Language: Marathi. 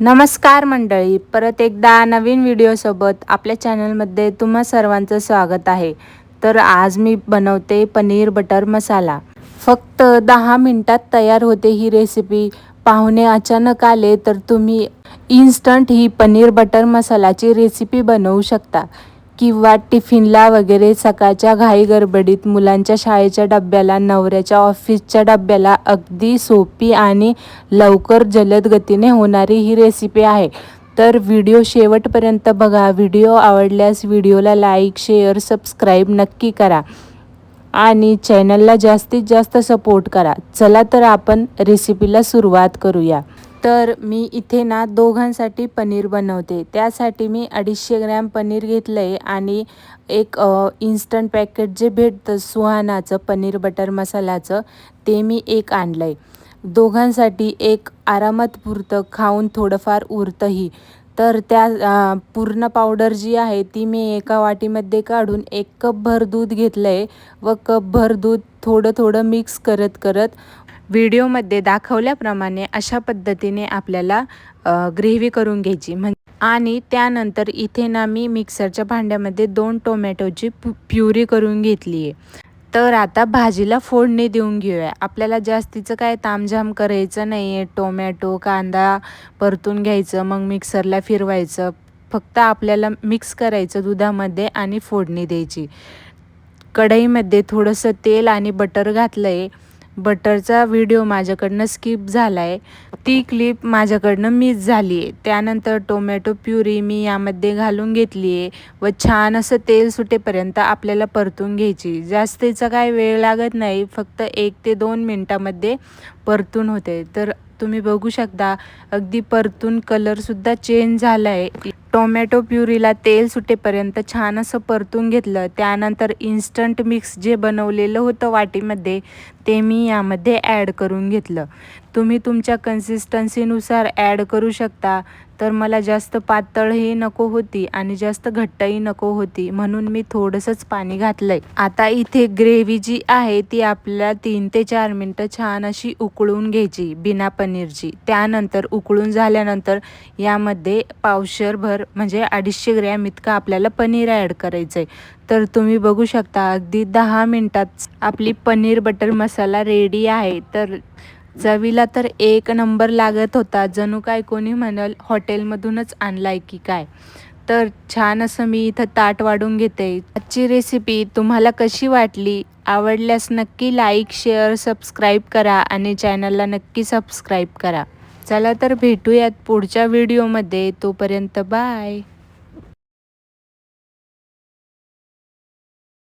नमस्कार मंडळी परत एकदा नवीन व्हिडिओसोबत आपल्या चॅनलमध्ये तुम्हा सर्वांचं स्वागत आहे. तर आज मी बनवते पनीर बटर मसाला. फक्त दहा मिनटात तयार होते ही रेसिपी पाहुणे अचानक आले तर तुम्ही इन्स्टंट ही पनीर बटर मसालाची रेसिपी बनवू शकता. किंवा टिफिनला वगैरे सकाळच्या घाई गडबडीत मुलांच्या शाळेच्या डब्याला नवऱ्याच्या ऑफिसच्या डब्याला अगदी सोपी आणि लवकर जलद गतीने होणारी ही रेसिपी आहे. तर व्हिडिओ शेवटपर्यंत बघा. व्हिडिओ आवडल्यास व्हिडिओला लाईक शेअर सबस्क्राईब नक्की करा. आणि चॅनलला जास्तीत जास्त सपोर्ट करा. चला तर आपण रेसिपीला सुरुवात करूया. तर मी इथे ना दोघांसाठी पनीर बनवते. त्यासाठी मी अडीचशे ग्रॅम पनीर घेतलं आहे आणि एक इन्स्टंट पॅकेट जे भेटतं सुहानाचं पनीर बटर मसाल्याचं ते मी एक आणलं आहे दोघांसाठी एक आरामात पुरतं खाऊन थोडंफार उरतंही. तर त्या पूर्ण पावडर जी आहे ती मी एका वाटीमध्ये काढून एक कपभर दूध घेतलं आहे व कपभर दूध थोडं थोडं मिक्स करत करत व्हिडिओमध्ये दाखवल्याप्रमाणे अशा पद्धतीने आपल्याला ग्रेव्ही करून घ्यायची. म्हण आणि त्यानंतर इथे ना मी मिक्सरच्या भांड्यामध्ये दोन टोमॅटोची प्युरी करून घेतली आहे. तर आता भाजीला फोडणी देऊन घेऊया. आपल्याला जास्तीचं काय तामझाम करायचं नाही आहे टोमॅटो कांदा परतून घ्यायचं मग मिक्सरला फिरवायचं. फक्त आपल्याला मिक्स करायचं दुधामध्ये आणि फोडणी द्यायची. कढईमध्ये थोडंसं तेल आणि बटर घातलं आहे बटरचा व्हिडिओ माझ्याकडनं स्किप झाला आहे ती क्लिप माझ्याकडनं मिस झाली आहे त्यानंतर टोमॅटो प्युरी मी यामध्ये घालून घेतली आहे व छान असं तेल सुटेपर्यंत आपल्याला परतून घ्यायची. जास्तीचा काय वेळ लागत नाही फक्त एक ते दोन मिनटामध्ये परतून होते. तर तुम्ही बघू शकता अगदी परतून कलरसुद्धा चेंज झाला आहे टोमॅटो प्युरीला तेल सुटेपर्यंत छान असं परतून घेतलं. त्यानंतर इन्स्टंट मिक्स जे बनवलेलं होतं वाटीमध्ये ते मी यामध्ये ॲड करून घेतलं. तुम्ही तुमच्या कन्सिस्टन्सीनुसार ॲड करू शकता. तर मला जास्त पातळही नको होती आणि जास्त घट्टही नको होती म्हणून मी थोडंसंच पाणी घातलं आहे आता इथे ग्रेव्ही जी आहे ती आपल्याला तीन ते चार मिनटं छान अशी उकळून घ्यायची बिना पनीरची. त्यानंतर उकळून झाल्यानंतर यामध्ये पावशरभर म्हणजे अडीचशे ग्रॅम इतकं आपल्याला पनीर ॲड करायचं आहे तर तुम्ही बघू शकता अगदी दहा मिनटात आपली पनीर बटर मसाला रेडी आहे. तर चवीला तर एक नंबर लागत होता. जणू काय कोणी म्हणाल हॉटेलमधूनच आणलाय की काय? तर छान असं मी इथं ताट वाढून घेते. आजची रेसिपी तुम्हाला कशी वाटली? आवडल्यास नक्की लाईक शेअर सबस्क्राईब करा आणि चॅनलला नक्की सबस्क्राईब करा. चला तर भेटूयात पुढच्या व्हिडिओमध्ये तोपर्यंत बाय